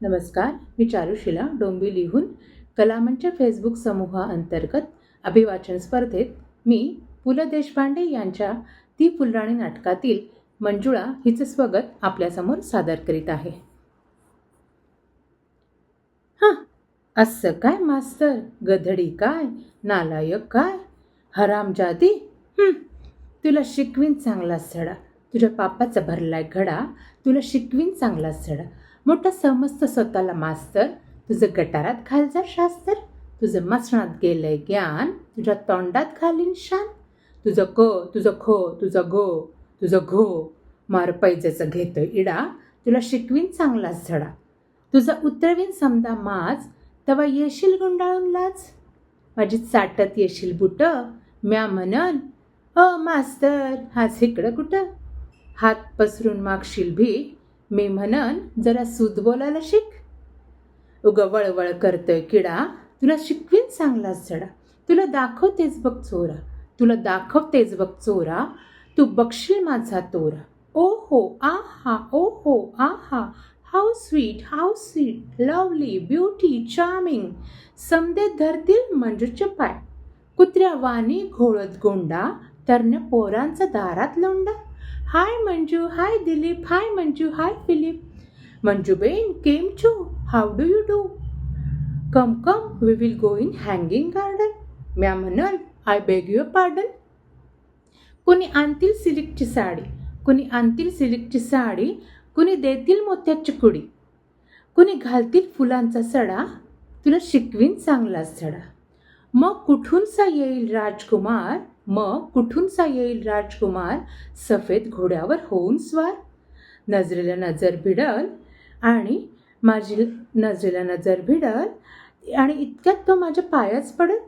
नमस्कार मी चारुशिला डोंबिवलीहून कलामंच फेसबुक समूहाअंतर्गत अभिवाचन स्पर्धेत मी पु ल देशपांडे यांच्या ती फुलराणी नाटकातील मंजुळा हिचं स्वागत आपल्यासमोर सादर करीत आहे. हां असं काय मास्तर? गधडी काय? नालायक काय? हरामजादी हं, तुला शिकवीन चांगला सडा तुझ्या पापाचा भरलाय घडा. तुला शिकवीन चांगला सडा मोठा समजतं स्वतःला मास्तर. तुझं गटारात घाल जा शास्त्र. तुझं मसणात गेलंय ज्ञान. तुझ्या तोंडात घालीन शान. तुझं क तुझं खो तुझं गो तुझं घो. मार पैजेचं घेतो इडा. तुला शिकवीन चांगलाच धडा तुझा उतरवीन समजा माज. तवा येशील गुंडाळून लाज. माझी चाटत येशील बुट. म्या म्हणन अ मास्तर हाच इकडं कुठं? हात पसरून मागशील भीक. मी म्हणन जरा सूद बोलायला शिक. उग वळवळ करतोय किडा तुला शिकवीन चांगलाच झडा तुला दाखवतेच बघ चोरा. तुला दाखवतेच बघ चोरा. तू बघशील माझा तोरा. ओ हो आ हा ओ हो आ हा how sweet how sweet lovely beauty charming समदे धरतील मंजूरचे पाय. कुत्र्या वाणी घोळत गोंडा तरण्या पोरांचा दारात लोंडा. Hi Manju hi Dilip hi Manju hi Philip. Manjuben came to how do you do come come we will go in Hanging Garden म्या म्हणाल आय बेग युअर पार्डन कुणी आणतील सिल्कची साडी? कुणी आणतील सिल्कची साडी? कुणी देतील मोत्याची कुडी कुणी घालतील फुलांचा सडा? तुला शिकवीन चांगलाच सडा. मग कुठूनसा येईल राजकुमार? मग कुठूनचा येईल राजकुमार? सफेद घोड्यावर होऊन स्वार. नजरेला नजर भिडल आणि माझी नजरेला नजर भिडल आणि इतक्यात तो माझ्या पायाच पडल.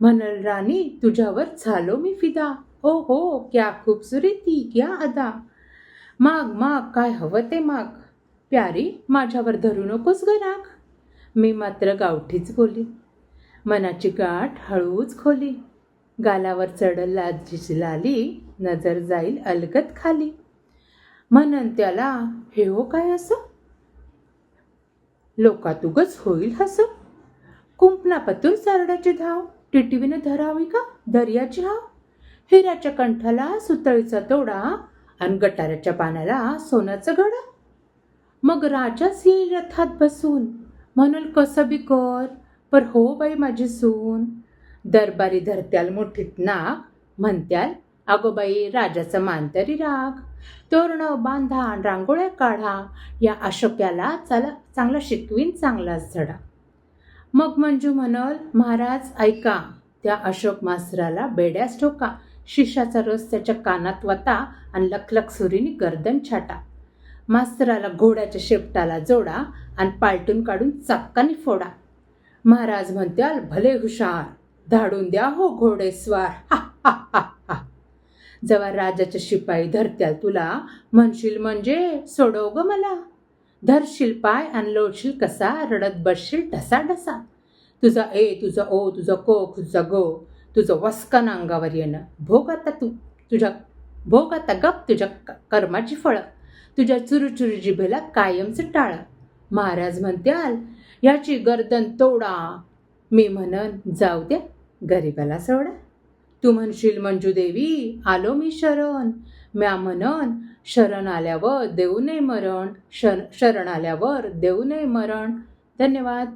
म्हणल राणी तुझ्यावर झालो मी फिदा. ओ हो क्या खूबसुरती क्या अदा. माग माग काय हवं ते माग. प्यारी माझ्यावर धरू नकोस ग राग. मी मात्र गावठीच बोली. मनाची गाठ हळूच खोली. गालावर चढल लाजीची लाली नजर जाईल अलगत खाली. म्हणन त्याला हे हो काय असं? लोकात उगच होईल हस? कुंपना पतूर चारड्याची धाव? टिटवीनं धरावी का? दर्याची हाव? हिऱ्याच्या कंठाला सुतळीचा तोडा आणि गटाराच्या पाण्याला सोन्याचं गडा? मग राजाच येईल रथात बसून. म्हणून कसं बी कर? पर हो बाई माझी सून. दरबारी धरत्याल मोठीत नाक म्हणत्याल अगो बाई राजाचं मान तरी राग तोरणं बांधा रांगोळ्या काढा. या अशोक्याला चला चांगला शिकवीन चांगलाच धडा. मग मंजू म्हणल महाराज ऐका. त्या अशोक मास्तराला बेड्यास ठोका. शिशाचा रस त्याच्या कानात वता आणि लखलख सुरीने गर्दन छाटा. मास्तराला घोड्याच्या शेपटाला जोडा आणि पालटून काढून चक्कानी फोडा. महाराज म्हणत्याल भले हुशार. धाडून द्या हो घोडेस्वार हा हा हा हा. जेव्हा राजाच्या शिपाई धरत्याल तुला म्हणशील म्हणजे सोडव ग मला. धरशील पाय आणि लोडशील कसा रडत बसशील ढसा ढसा तुझा ए तुझा ओ तुझा को तुझा गो तुझं वस्कन अंगावर येणं. भोग आता तू तुझ्या भोग आता गप तुझ्या क- कर्माची फळं. तुझ्या चुरुचुरू जिभेला कायमचं टाळं. महाराज म्हणत्याल याची गर्दन तोडा मी म्हणन जाऊ द्या गरिबाला सोडा. तू म्हणशील मंजूदेवी आलो मी शरण. म्या म्हणन शरण आल्यावर देऊ नये मरण शर शरण आल्यावर देऊ नये मरण. धन्यवाद.